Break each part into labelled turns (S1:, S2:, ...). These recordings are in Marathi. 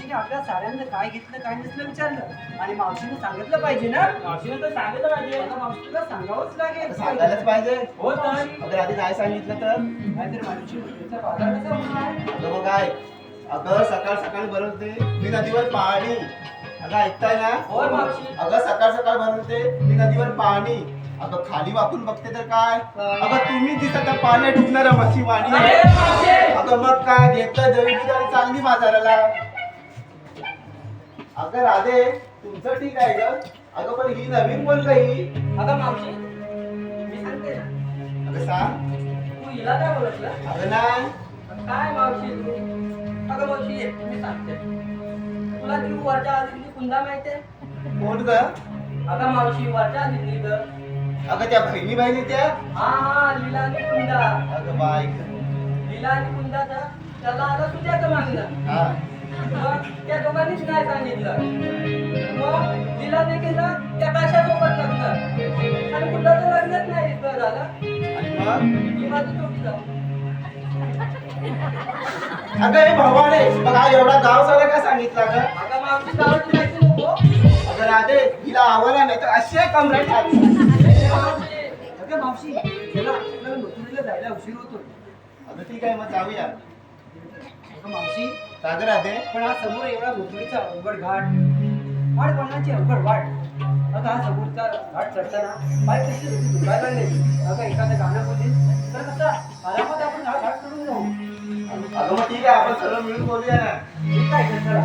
S1: मावशीने आपल्या साड्यांना काय घेतलं काय नसलं विचारलं. आणि मावशीने सांगितलं पाहिजे ना.
S2: मावशीने तर सांगितलं पाहिजे.
S1: आता मावशी तुला सांगावंच लागेल.
S3: सांगायलाच पाहिजे.
S2: हो तर.
S3: आधी काय सांगितलं तर?
S1: नाहीतर मावशी मुलीचा बाजार कसा होणार?
S3: अगं मग काय अगं सकाळ सकाळ बनवते. मी नदीवर पाणी. अगं ऐकताय ना?
S2: होय मावशी.
S3: अगं सकाळ सकाळ बनवते. मी नदीवर पाणी. अगं खाली वाकून बघते तर काय? अगं तुम्ही दिसत पाण्यात डुबणाऱ्या मच्छी वाणी.
S2: अरे मावशी!
S3: अगं मग काय? घेतलं जवळची आणि चालली बाजाराला. अगं राधे तुमचं ठीक आहे ग. अगं पण ही नवीन कोण काही
S2: अगं मावशी मी सांगते ना.
S3: अगं सांग.
S2: तू हिला काय बोलतलं?
S3: अगं नाही.
S2: काय मावशी? तू अगं मावशी ये मी सांगते. तुला ती वरच्या आधीतली कुंदा माहितीये
S3: कोण ग?
S2: अगं मावशी वरच्या आधीतली ग.
S3: अगं त्या बहिणी बहिणी त्या?
S2: हा हा लीला आणि कुंदा.
S3: अगं बाई.
S2: लीला आणि कुंदाचा त्याला आलं तुझ्याचं मागणं
S3: हा.
S2: मग त्या दोघांनीच नाही सांगितलं? मग तिला ते केलं त्या कशासोबत लग्न. आणि कुठलं लग्नच नाही झालं.
S3: आणि
S2: माझी जाऊ
S3: अगं हे भवाने मग हा एवढा गाव सारा काय सांगितलं
S2: गावाची माहिती नको.
S3: अगं राधे हिला आवडला नाही तर आहे कमरा
S1: अगं मावशी चला आपल्याला मथुरेला जायला उशीर होतो
S3: अगं ठीक आहे मग जाऊया.
S1: मावशी
S3: ग राधे
S1: पण हा समोर एवढा मथुरेचा अवघड घाट वाट कोणाची अवघड वाट. आता हा समोरचा घाट चढताना पाय कशी दुखायला लागले. अगं एखादं गाणं बोललीस तर कसा आरामात आपण हा घाट चढून जाऊ.
S3: अगं मग ठीक आहे आपण सर्व मिळून बोलूया ना.
S1: ठीक आहे चला.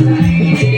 S4: जाऊ बाई.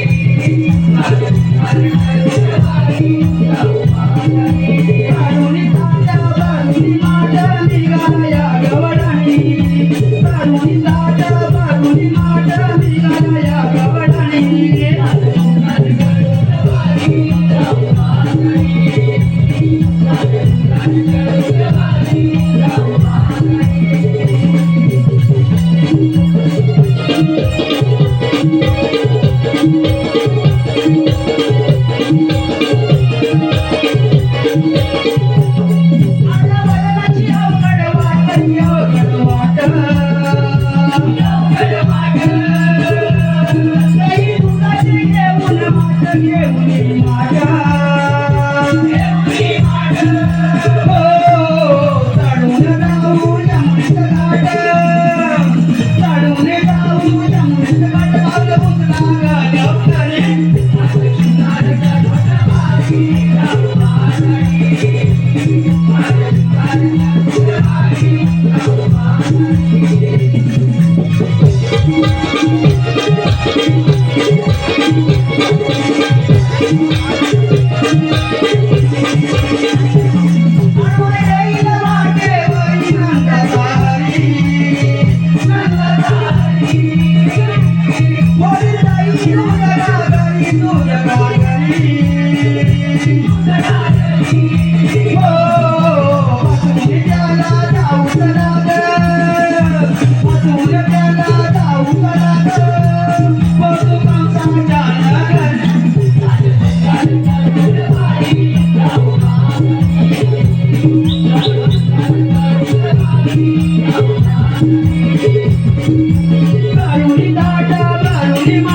S4: 「ただよ」